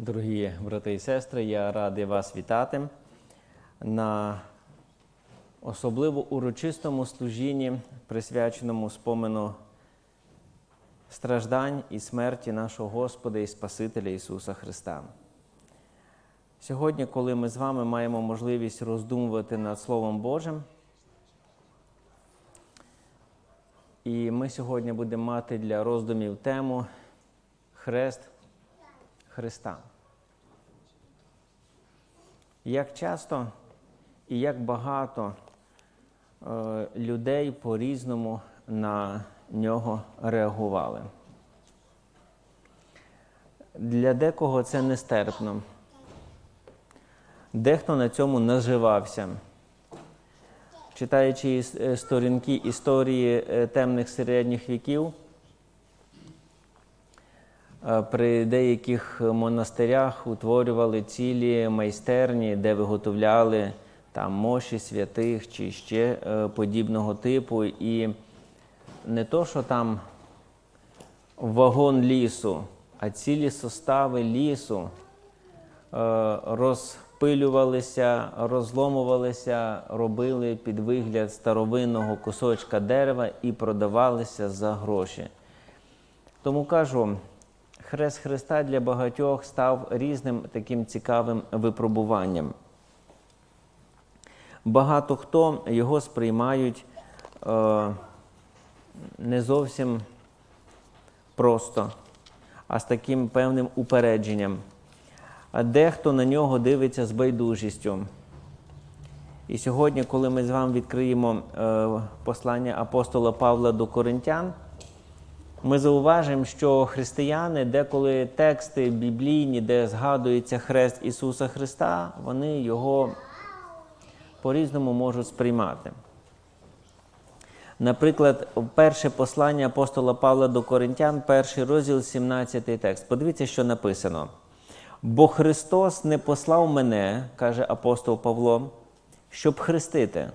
Дорогі брати і сестри, я радий вас вітати на особливо урочистому служінні, присвяченому спомену страждань і смерті нашого Господа і Спасителя Ісуса Христа. Сьогодні, коли ми з вами маємо можливість роздумувати над Словом Божим, і ми сьогодні будемо мати для роздумів тему Хрест Христа. Як часто і як багато е, людей по-різному на нього реагували. Для декого це нестерпно. Дехто на цьому наживався. Читаючи е, сторінки історії е, темних середніх віків, При деяких монастирях утворювали цілі майстерні, де виготовляли там мощі святих чи ще е, подібного типу. І не то, що там вагон лісу, а цілі состави лісу е, розпилювалися, розломувалися, робили під вигляд старовинного кусочка дерева і продавалися за гроші. Тому кажу, Хрест Христа для багатьох став різним таким цікавим випробуванням. Багато хто його сприймають е, не зовсім просто, а з таким певним упередженням. А дехто на нього дивиться з байдужістю. І сьогодні, коли ми з вами відкриємо е, послання апостола Павла до Коринтян, ми зауважимо, що християни, деколи тексти біблійні, де згадується хрест Ісуса Христа, вони його по-різному можуть сприймати. Наприклад, перше послання апостола Павла до Коринтян, перший розділ, 17 текст. Подивіться, що написано. Бо Христос не послав мене, каже апостол Павло, щоб хрестити,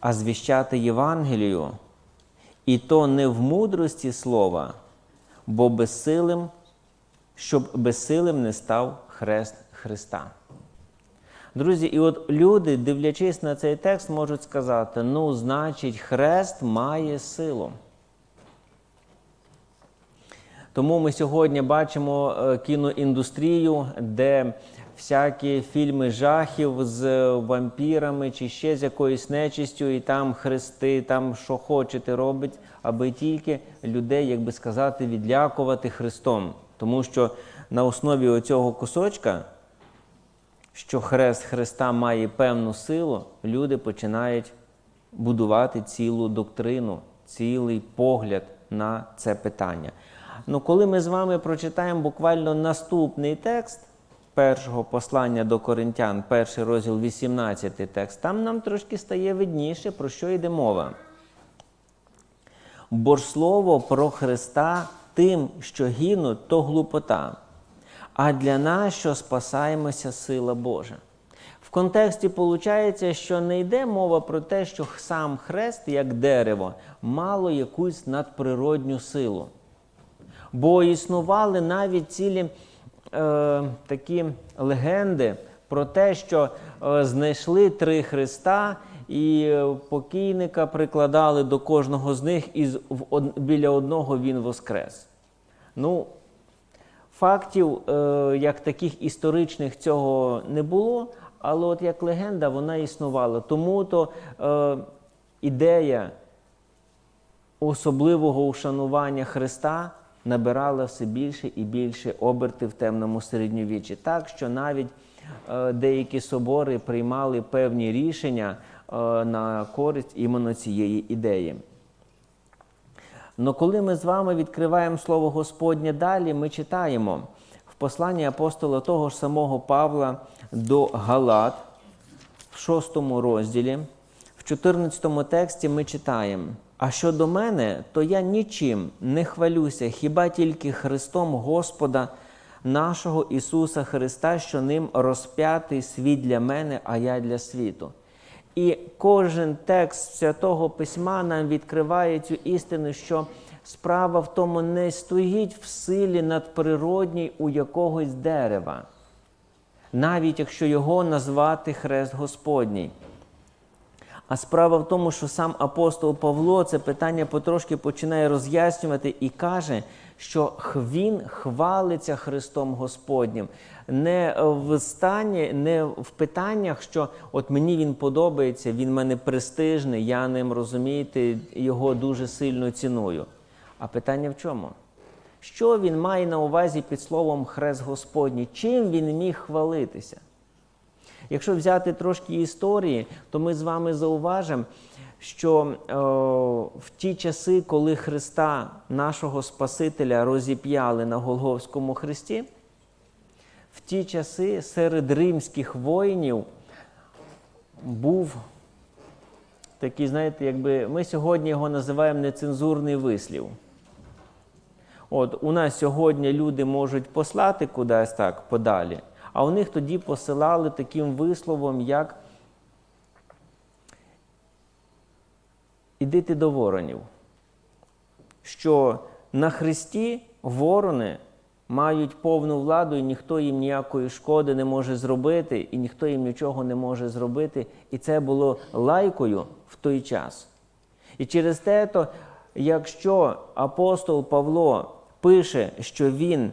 а звіщати Євангелію, і то не в мудрості слова, бо безсилим, щоб безсилим не став хрест Христа. Друзі, і от люди, дивлячись на цей текст, можуть сказати: ну, значить, хрест має силу. Тому ми сьогодні бачимо е, кіноіндустрію, де всякі фільми жахів з вампірами чи ще з якоюсь нечистю, і там хрести, там що хочете робить, аби тільки людей, як би сказати, відлякувати Христом. Тому що на основі оцього кусочка, що хрест Христа має певну силу, люди починають будувати цілу доктрину, цілий погляд на це питання. Ну, коли ми з вами прочитаємо буквально наступний текст першого послання до Коринтян, перший розділ 18 текст, там нам трошки стає видніше, про що йде мова. Бо ж слово про Христа тим, що гинуть, то глупота, а для нас, що спасаємося, сила Божа. В контексті виходить, що не йде мова про те, що сам хрест, як дерево, мало якусь надприродню силу. Бо існували навіть цілі е, такі легенди про те, що е, знайшли три хреста, і е, покійника прикладали до кожного з них, і біля одного він воскрес. Ну, фактів, е, як таких історичних, цього не було, але от як легенда вона існувала. Тому то е, ідея особливого ушанування Христа набирала все більше і більше оберти в темному середньовіччі. Так що навіть е, деякі собори приймали певні рішення е, на користь іменно цієї ідеї. Но коли ми з вами відкриваємо Слово Господнє далі, ми читаємо в посланні апостола того ж самого Павла до Галат, в 6 розділі, в 14 тексті ми читаємо: А щодо мене, то я нічим не хвалюся, хіба тільки Христом Господа нашого Ісуса Христа, що ним розп'ятий світ для мене, а я для світу. І кожен текст святого письма нам відкриває цю істину, що справа в тому не стоїть в силі надприродній у якогось дерева, навіть якщо його назвати Хрест Господній. А справа в тому, що сам апостол Павло це питання потрошки починає роз'яснювати і каже, що він хвалиться Христом Господнім. Не в стані, не в питаннях, що от мені він подобається, він мене престижний, я ним розумієте, його дуже сильно ціную. А питання в чому? Що він має на увазі під словом Хрест Господній? Чим він міг хвалитися? Якщо взяти трошки історії, то ми з вами зауважимо, що е, в ті часи, коли Христа, нашого Спасителя, розіп'яли на Голговському хресті, в ті часи серед римських воїнів був такий, знаєте, якби ми сьогодні його називаємо нецензурний вислів. От у нас сьогодні люди можуть послати кудись так подалі, а у них тоді посилали таким висловом, як ідити до воронів. Що на Христі ворони мають повну владу, і ніхто їм ніякої шкоди не може зробити, і ніхто їм нічого не може зробити. І це було лайкою в той час. І через те, якщо апостол Павло пише, що він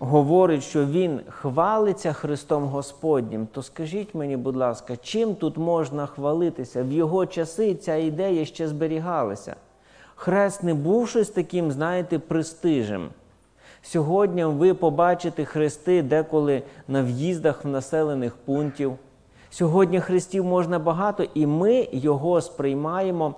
говорить, що він хвалиться Христом Господнім, то скажіть мені, будь ласка, чим тут можна хвалитися? В його часи ця ідея ще зберігалася. Хрест не був щось таким, знаєте, престижем. Сьогодні ви побачите хрести деколи на в'їздах в населених пунктів. Сьогодні хрестів можна багато, і ми його сприймаємо.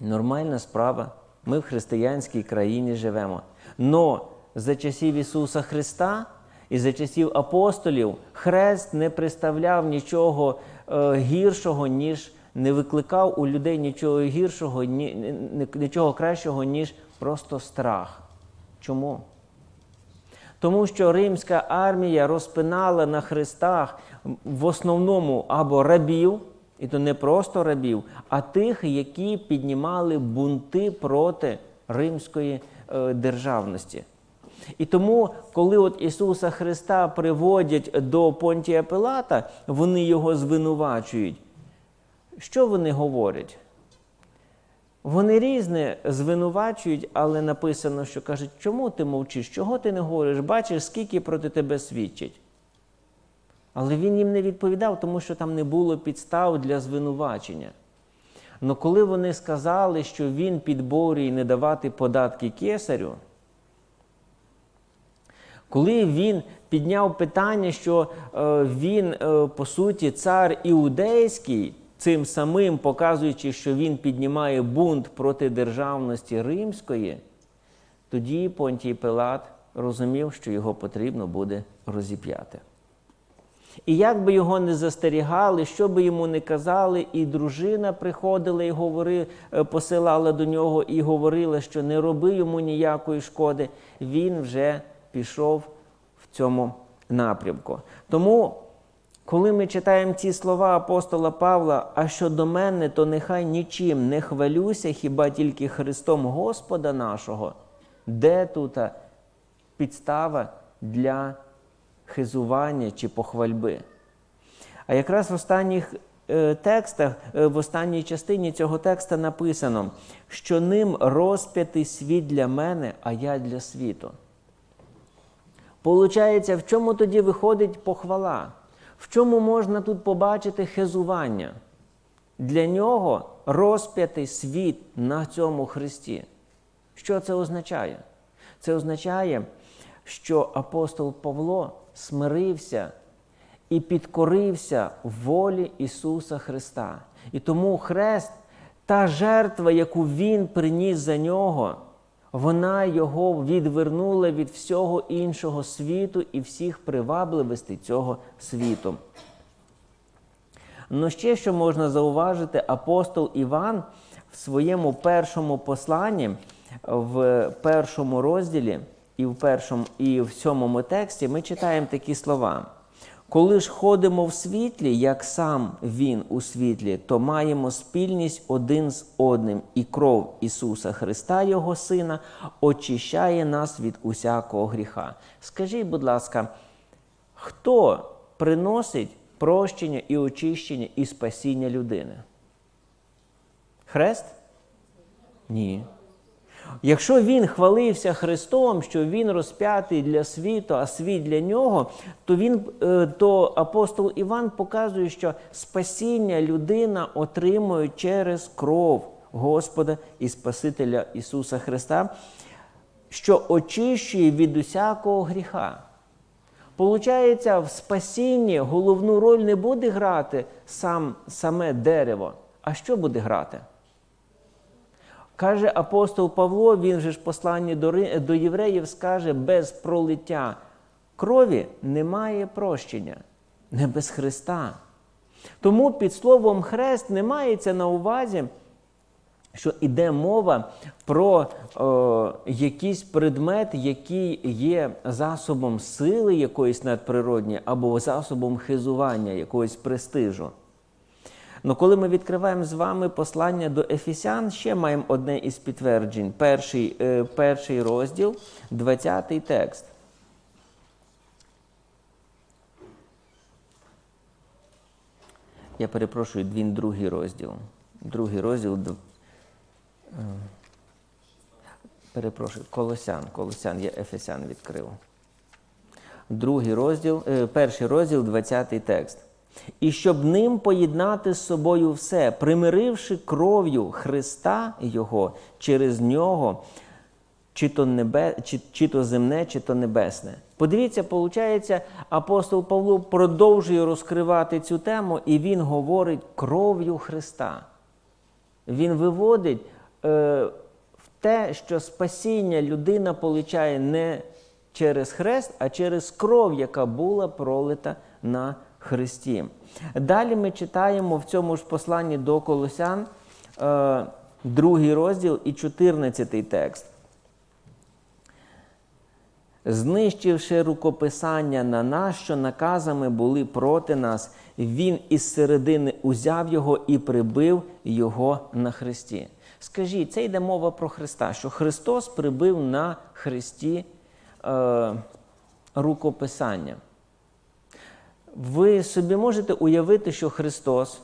Нормальна справа. Ми в християнській країні живемо. Но за часів Ісуса Христа і за часів апостолів хрест не представляв нічого е, гіршого, ніж не викликав у людей нічого гіршого, ні, ні- нічого кращого, ніж просто страх. Чому? Тому що римська армія розпинала на хрестах в основному або рабів, і то не просто рабів, а тих, які піднімали бунти проти римської е, державності. І тому, коли от Ісуса Христа приводять до Понтія Пилата, вони його звинувачують. Що вони говорять? Вони різне звинувачують, але написано, що кажуть, чому ти мовчиш, чого ти не говориш, бачиш, скільки проти тебе свідчить. Але він їм не відповідав, тому що там не було підстав для звинувачення. Но коли вони сказали, що він підборює не давати податки кесарю, коли він підняв питання, що е, він, е, по суті, цар іудейський, цим самим показуючи, що він піднімає бунт проти державності римської, тоді Понтій Пилат розумів, що його потрібно буде розіп'яти. І як би його не застерігали, що би йому не казали, і дружина приходила і говори, е, посилала до нього і говорила, що не роби йому ніякої шкоди, він вже пішов в цьому напрямку. Тому, коли ми читаємо ці слова апостола Павла, а щодо мене, то нехай нічим не хвалюся, хіба тільки Христом Господа нашого, де тут підстава для хизування чи похвальби. А якраз в останніх е, текстах, е, в останній частині цього текста написано, що ним розп'ятий світ для мене, а я для світу. Получається, в чому тоді виходить похвала? В чому можна тут побачити хизування? Для нього розп'ятий світ на цьому Христі. Що це означає? Це означає, що апостол Павло смирився і підкорився волі Ісуса Христа. І тому хрест, та жертва, яку Він приніс за нього, вона його відвернула від всього іншого світу і всіх привабливостей цього світу. Ну ще що можна зауважити, апостол Іван в своєму першому посланні, в першому розділі і в першому і в сьомому тексті ми читаємо такі слова. Коли ж ходимо в світлі, як сам Він у світлі, то маємо спільність один з одним, і кров Ісуса Христа, Його Сина, очищає нас від усякого гріха. Скажіть, будь ласка, хто приносить прощення і очищення і спасіння людини? Хрест? Ні. Якщо він хвалився Христом, що він розп'ятий для світу, а світ для нього, то він, е, то апостол Іван показує, що спасіння людина отримує через кров Господа і Спасителя Ісуса Христа, що очищує від усякого гріха. Получається, в спасінні головну роль не буде грати сам, саме дерево. А що буде грати? Каже апостол Павло, він же ж посланні до, євреїв скаже, без пролиття крові немає прощення, не без Христа. Тому під словом хрест не мається на увазі, що йде мова про е, якийсь предмет, який є засобом сили якоїсь надприродньої або засобом хизування, якогось престижу. Ну, коли ми відкриваємо з вами послання до Ефесян, ще маємо одне із підтверджень. Перший, е, перший розділ, 20 текст. Я перепрошую, він другий розділ. Другий розділ. е, Перепрошую, Колосян. Колосян, я Ефесян відкрив. Другий розділ, е, перший розділ, 20 текст. І щоб ним поєднати з собою все, примиривши кров'ю Христа Його через нього, чи то, небе, чи, чи то земне, чи то небесне. Подивіться, виходить, апостол Павло продовжує розкривати цю тему, і він говорить кров'ю Христа. Він виводить е, в те, що спасіння людина получає не через хрест, а через кров, яка була пролита на Христі. Далі ми читаємо в цьому ж посланні до Колосян, е, другий розділ і 14 текст. Знищивши рукописання на нас, що наказами були проти нас, він із середини узяв його і прибив його на хресті. Скажіть, це йде мова про Христа, що Христос прибив на хресті е, рукописання. Ви собі можете уявити, що Христос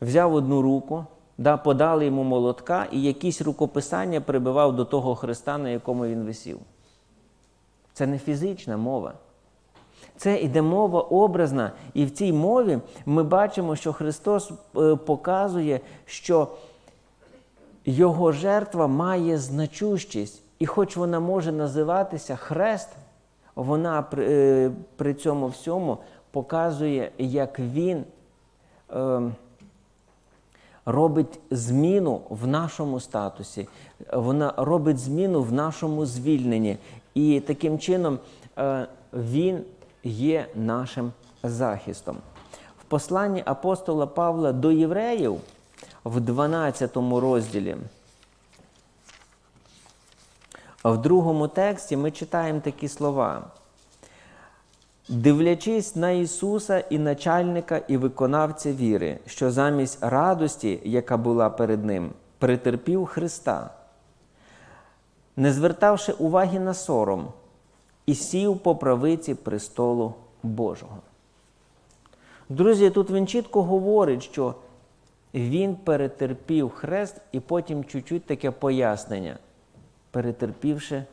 взяв одну руку, да, подали йому молотка і якісь рукописання прибивав до того Христа, на якому він висів. Це не фізична мова. Це іде мова образна. І в цій мові ми бачимо, що Христос е, показує, що Його жертва має значущість. І хоч вона може називатися хрест, вона при, е, при цьому всьому показує, як Він е, робить зміну в нашому статусі, вона робить зміну в нашому звільненні. І таким чином е, Він є нашим захистом. В посланні апостола Павла до євреїв в 12 розділі. В другому тексті ми читаємо такі слова. Дивлячись на Ісуса і начальника і виконавця віри, що замість радості, яка була перед Ним, претерпів Христа, не звертавши уваги на сором, і сів по правиці престолу Божого. Друзі, тут він чітко говорить, що він перетерпів хрест, і потім чуть-чуть таке пояснення, перетерпівши,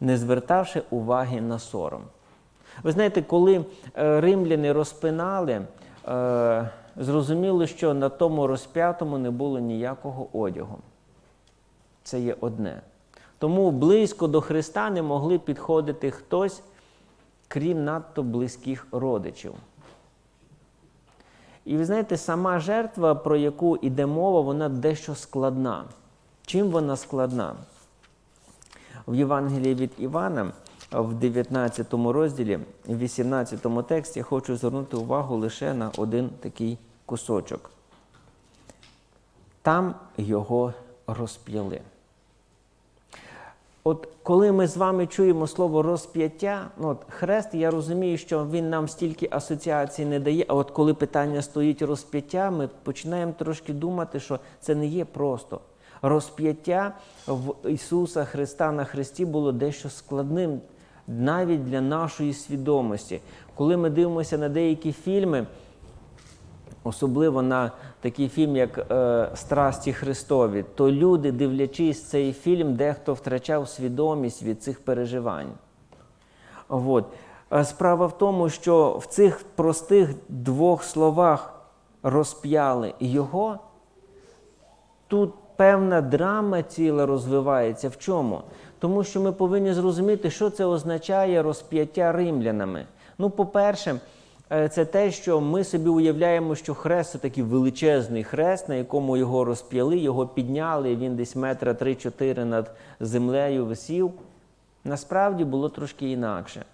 не звертавши уваги на сором. Ви знаєте, коли е, римляни розпинали, е, зрозуміло, що на тому розп'ятому не було ніякого одягу. Це є одне. Тому близько до Христа не могли підходити хтось, крім надто близьких родичів. І ви знаєте, сама жертва, про яку йде мова, вона дещо складна. Чим вона складна? В Євангелії від Івана, в 19 розділі, в 18 тексті, я хочу звернути увагу лише на один такий кусочок. Там його розп'яли. От коли ми з вами чуємо слово розп'яття, ну от хрест, я розумію, що він нам стільки асоціацій не дає. А от коли питання стоїть розп'яття, ми починаємо трошки думати, що це не є просто. Розп'яття в Ісуса Христа на Христі було дещо складним навіть для нашої свідомості. Коли ми дивимося на деякі фільми, особливо на такий фільм, як е, Страсті Христові, то люди, дивлячись цей фільм, дехто втрачав свідомість від цих переживань. От. Справа в тому, що в цих простих двох словах розп'яли його, тут певна драма ціла розвивається. В чому? Тому що ми повинні зрозуміти, що це означає розп'яття римлянами. Ну, по-перше, е, це те, що ми собі уявляємо, що хрест це такий величезний хрест, на якому його розп'яли, його підняли, він десь метра 3-4 над землею висів. Насправді було трошки інакше.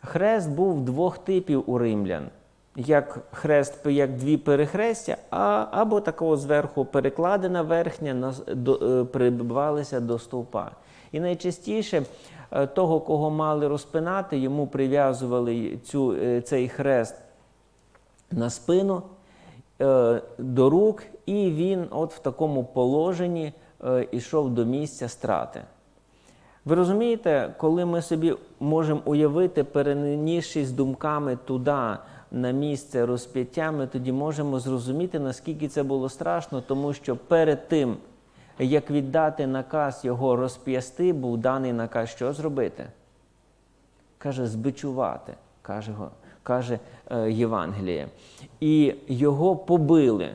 Хрест був двох типів у римлян. Як хрест, як дві перехрестя, а, або такого зверху перекладина верхня на- до, е, прибивалися до стовпа. І найчастіше е, того, кого мали розпинати, йому прив'язували цю, е, цей хрест на спину до рук, і він от в такому положенні ішов до місця страти. Ви розумієте, коли ми собі можемо уявити, перенісшись думками туди, на місце розп'яття, ми тоді можемо зрозуміти, наскільки це було страшно, тому що перед тим, як віддати наказ його розп'ясти, був даний наказ, що зробити? Каже, збичувати, каже, каже е, Євангеліє. І його побили,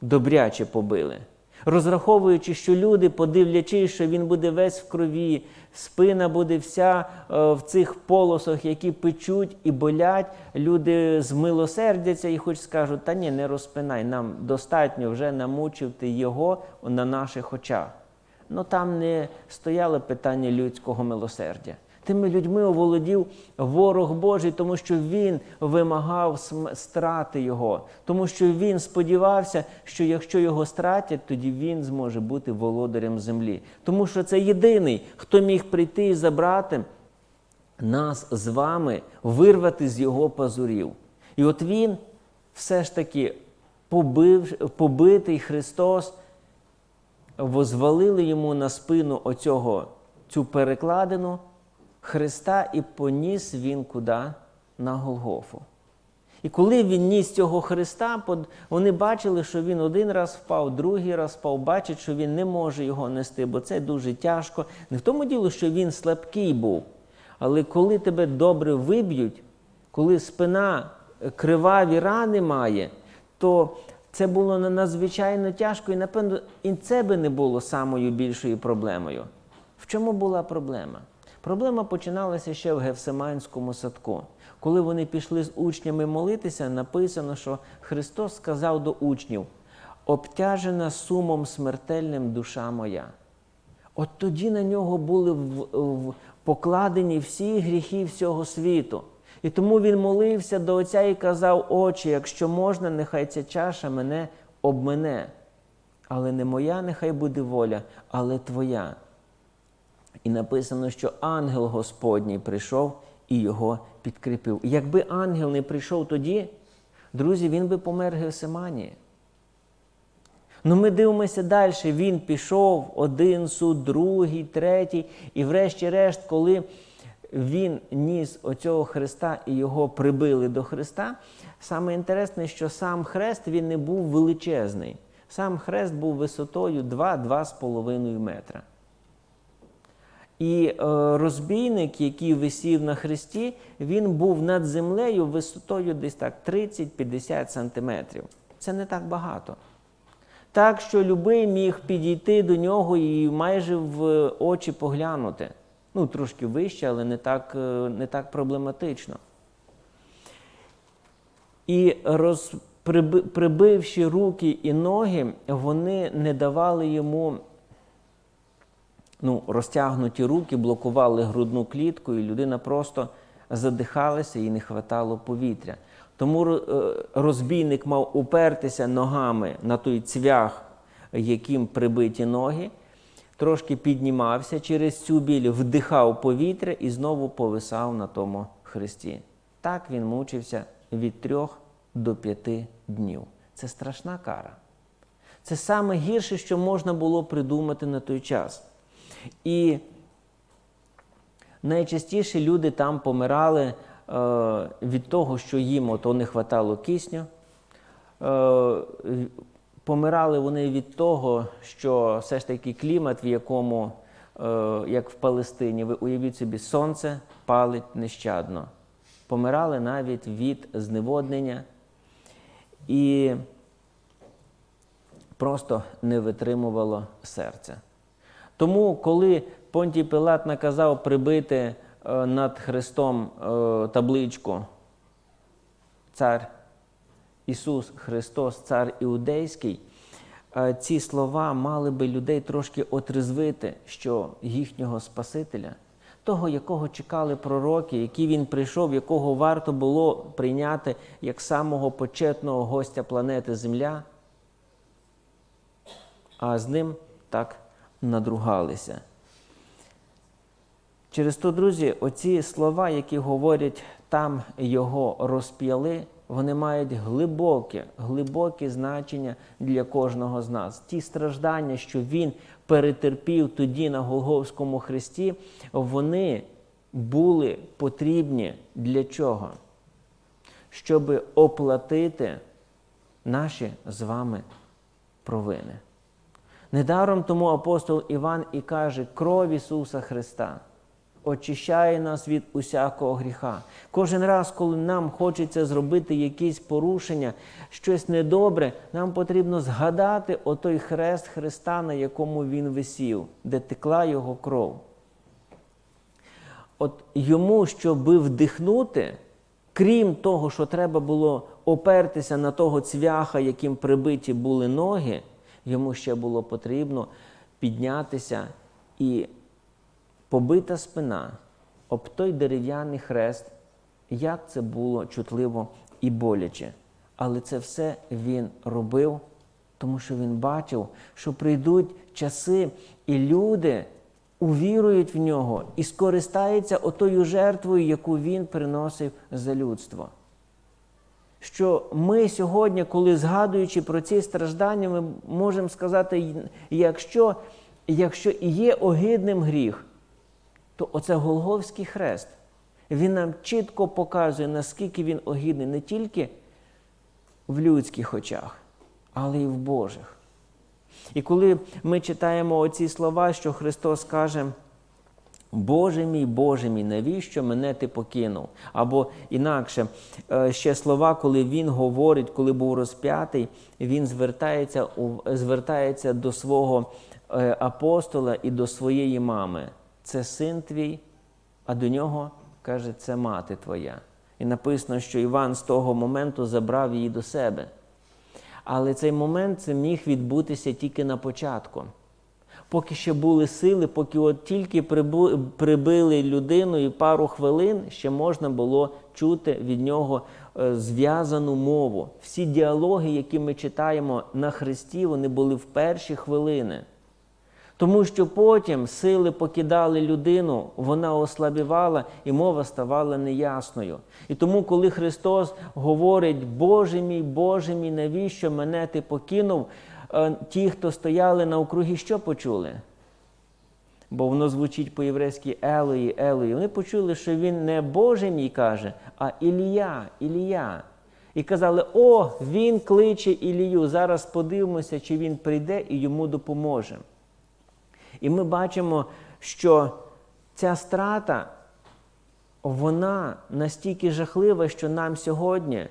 добряче побили. Розраховуючи, що люди, подивлячись, що він буде весь в крові, спина буде вся е, в цих полосах, які печуть і болять, люди змилосердяться і хоч скажуть, та ні, не розпинай, нам достатньо вже намучив ти його на наших очах. Ну там не стояло питання людського милосердя. Тими людьми оволодів ворог Божий, тому що він вимагав страти його, тому що він сподівався, що якщо його стратять, тоді він зможе бути володарем землі. Тому що це єдиний, хто міг прийти і забрати нас з вами, вирвати з його пазурів. І от він все ж таки побив, побитий Христос возвалили йому на спину оцього, цю перекладину Христа і поніс він куди? На Голгофу. І коли він ніс цього Христа, вони бачили, що він один раз впав, другий раз впав, бачать, що він не може його нести, бо це дуже тяжко. Не в тому діло, що він слабкий був. Але коли тебе добре виб'ють, коли спина е, криваві рани має, то це було надзвичайно тяжко, і напевно і це би не було самою більшою проблемою. В чому була проблема? Проблема починалася ще в Гевсиманському садку. Коли вони пішли з учнями молитися, написано, що Христос сказав до учнів: обтяжена сумом смертельним душа моя. От тоді на нього були в, в- покладені всі гріхи всього світу. І тому він молився до Отця і казав, Отче, якщо можна, нехай ця чаша мене обмене. Але не моя нехай буде воля, але твоя. І написано, що ангел Господній прийшов і його підкріпив. Якби ангел не прийшов тоді, друзі, він би помер в Ну, ми дивимося далі. Він пішов один суд, другий, третій, і врешті-решт, коли він ніс оцього Христа і його прибили до Христа, саме інтересне, що сам хрест він не був величезний. Сам хрест був висотою 2-2,5 метра. І е, розбійник, який висів на хресті, він був над землею висотою десь так 30-50 сантиметрів. Це не так багато. Так що любий міг підійти до нього і майже в очі поглянути. Ну, трошки вище, але не так, е, не так проблематично. І роз, прибивши руки і ноги, вони не давали йому ну, розтягнуті руки, блокували грудну клітку, і людина просто задихалася і не хватало повітря. Тому е, розбійник мав упертися ногами на той цвях, яким прибиті ноги. трошки піднімався через цю біль, вдихав повітря і знову повисав на тому хресті. Так він мучився від трьох до п'яти днів. Це страшна кара. Це саме гірше, що можна було придумати на той час. І найчастіше люди там помирали е, від того, що їм ото не хватало кисню. Е, помирали вони від того, що все ж таки клімат, в якому, е, як в Палестині, ви уявіть собі, сонце палить нещадно. Помирали навіть від зневоднення і просто не витримувало серце. Тому, коли Понтій Пилат наказав прибити е, над Христом е, табличку Цар Ісус Христос, Цар Іудейський, е, ці слова мали би людей трошки отрезвити, що їхнього Спасителя, того, якого чекали пророки, який він прийшов, якого варто було прийняти як самого почетного гостя планети Земля, а з ним так надругалися. Через то, друзі, оці слова, які говорять там його розп'яли, вони мають глибоке, глибоке значення для кожного з нас. Ті страждання, що він перетерпів тоді на Голговському хресті, вони були потрібні для чого? Щоб оплатити наші з вами провини. Недаром тому апостол Іван і каже, кров Ісуса Христа очищає нас від усякого гріха. Кожен раз, коли нам хочеться зробити якісь порушення, щось недобре, нам потрібно згадати отой хрест Христа, на якому Він висів, де текла Його кров. От йому, щоби вдихнути, крім того, що треба було опертися на того цвяха, яким прибиті були ноги, йому ще було потрібно піднятися і побита спина об той дерев'яний хрест, як це було чутливо і боляче. Але це все він робив, тому що він бачив, що прийдуть часи, і люди увірують в нього і скористаються отою жертвою, яку він приносив за людство. Що ми сьогодні, коли згадуючи про ці страждання, ми можемо сказати, якщо, якщо є огидним гріх, то оце Голговський хрест, він нам чітко показує, наскільки він огідний не тільки в людських очах, але й в Божих. І коли ми читаємо оці слова, що Христос каже, Боже мій, Боже мій, навіщо мене ти покинув? Або інакше ще слова, коли Він говорить, коли був розп'ятий, Він звертається, звертається до свого е, апостола і до своєї мами це син твій, а до нього каже, це мати твоя. І написано, що Іван з того моменту забрав її до себе. Але цей момент це міг відбутися тільки на початку. Поки ще були сили, поки от тільки прибили людину і пару хвилин ще можна було чути від нього е, зв'язану мову. Всі діалоги, які ми читаємо на Христі, вони були в перші хвилини. Тому що потім сили покидали людину, вона ослабівала і мова ставала неясною. І тому, коли Христос говорить, Боже мій, Боже мій, навіщо мене ти покинув? Ті, хто стояли на округі, що почули? Бо воно звучить по-єврейськи Елої, Елої. Вони почули, що він не Боже мій каже, а Ілія, Ілія. І казали, о, він кличе Ілію. Зараз подивимося, чи він прийде і йому допоможе. І ми бачимо, що ця страта, вона настільки жахлива, що нам сьогодні,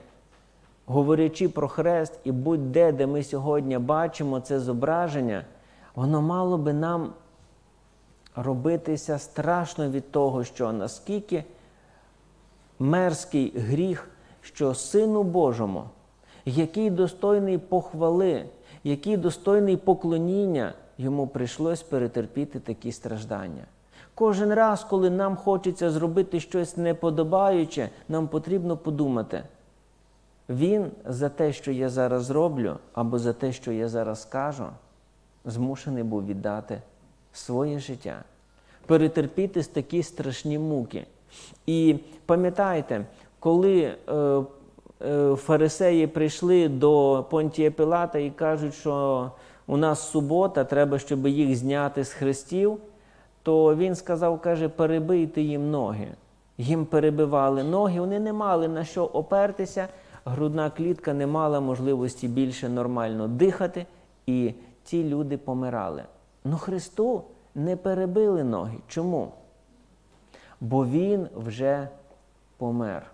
говорячи про хрест і будь-де, де ми сьогодні бачимо це зображення, воно мало би нам робитися страшно від того, що наскільки мерзкий гріх, що Сину Божому, який достойний похвали, який достойний поклоніння йому прийшлось перетерпіти такі страждання. Кожен раз, коли нам хочеться зробити щось неподобаюче, нам потрібно подумати, він за те, що я зараз роблю, або за те, що я зараз скажу, змушений був віддати своє життя, перетерпіти такі страшні муки. І пам'ятайте, коли е, е, фарисеї прийшли до Понтія Пилата і кажуть, що у нас субота, треба, щоб їх зняти з хрестів, то він сказав, каже, перебийте їм ноги. Їм перебивали ноги, вони не мали на що опертися, грудна клітка не мала можливості більше нормально дихати, і ті люди помирали. Ну Христу не перебили ноги. Чому? Бо Він вже помер.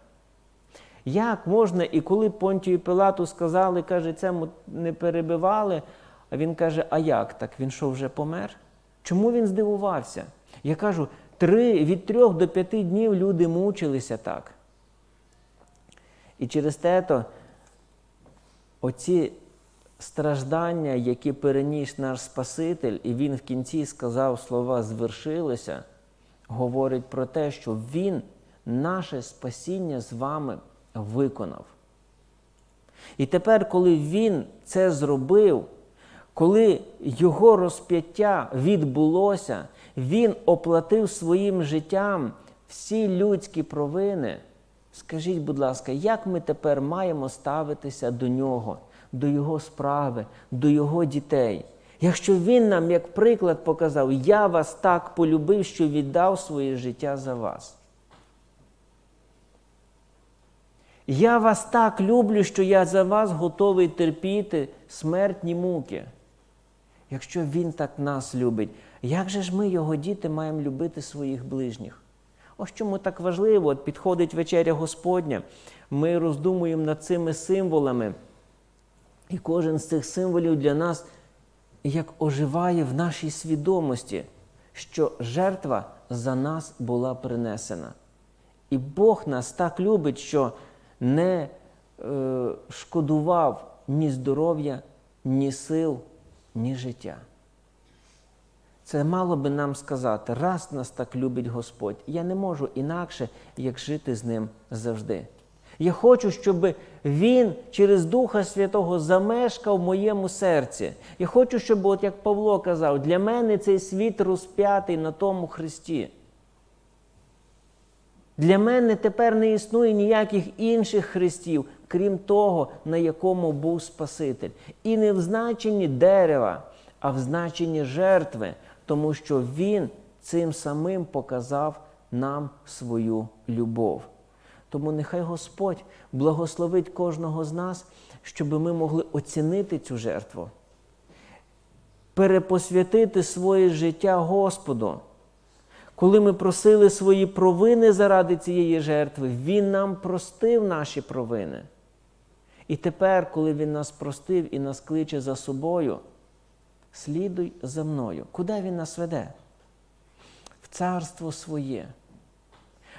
Як можна, і коли Понтію Пилату сказали, каже, це не перебивали, а він каже, а як так? Він що вже помер? Чому він здивувався? Я кажу, три, від трьох до п'яти днів люди мучилися так. І через те то оці страждання, які переніс наш Спаситель, і він в кінці сказав слова звершилися, говорить про те, що Він наше спасіння з вами виконав. І тепер, коли Він це зробив, коли Його розп'яття відбулося, Він оплатив своїм життям всі людські провини. Скажіть, будь ласка, як ми тепер маємо ставитися до нього, до Його справи, до Його дітей? Якщо Він нам, як приклад, показав, я вас так полюбив, що віддав своє життя за вас. Я вас так люблю, що я за вас готовий терпіти смертні муки. Якщо Він так нас любить, як же ж ми, його діти, маємо любити своїх ближніх? Ось чому так важливо, от підходить вечеря Господня, ми роздумуємо над цими символами, і кожен з цих символів для нас як оживає в нашій свідомості, що жертва за нас була принесена. І Бог нас так любить, що не е, шкодував ні здоров'я, ні сил, ні життя. Це мало би нам сказати, раз нас так любить Господь, я не можу інакше, як жити з ним завжди. Я хочу, щоб Він через Духа Святого замешкав в моєму серці. Я хочу, щоб, от як Павло казав, для мене цей світ розп'ятий на тому Христі. Для мене тепер не існує ніяких інших хрестів, крім того, на якому був Спаситель. І не в значенні дерева, а в значенні жертви, тому що Він цим самим показав нам свою любов. Тому нехай Господь благословить кожного з нас, щоб ми могли оцінити цю жертву, перепосвятити своє життя Господу. Коли ми просили свої провини заради цієї жертви, Він нам простив наші провини. І тепер, коли Він нас простив і нас кличе за собою, слідуй за мною. Куди Він нас веде? В царство своє,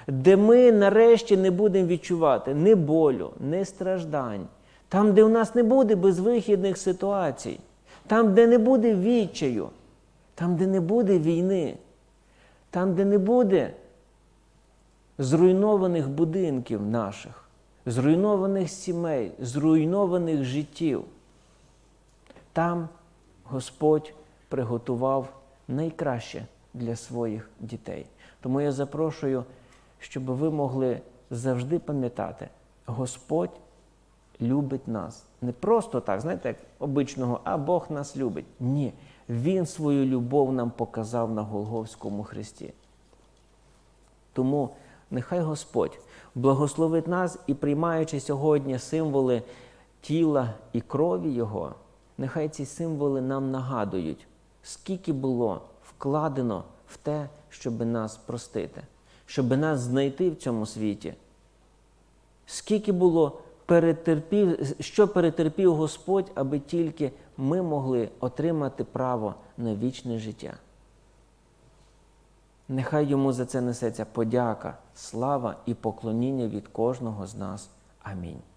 де ми нарешті не будемо відчувати ні болю, ні страждань, там, де у нас не буде безвихідних ситуацій, там, де не буде відчаю, там, де не буде війни. Там, де не буде зруйнованих будинків наших, зруйнованих сімей, зруйнованих життів, там Господь приготував найкраще для своїх дітей. Тому я запрошую, щоб ви могли завжди пам'ятати, Господь любить нас. Не просто так, знаєте, як обичного, а Бог нас любить. Ні. Він свою любов нам показав на Голговському хресті. Тому нехай Господь благословить нас і приймаючи сьогодні символи тіла і крові Його, нехай ці символи нам нагадують, скільки було вкладено в те, щоб нас простити, щоб нас знайти в цьому світі. Скільки було перетерпів, що перетерпів Господь, аби тільки ми могли отримати право на вічне життя. Нехай йому за це несеться подяка, слава і поклоніння від кожного з нас. Амінь.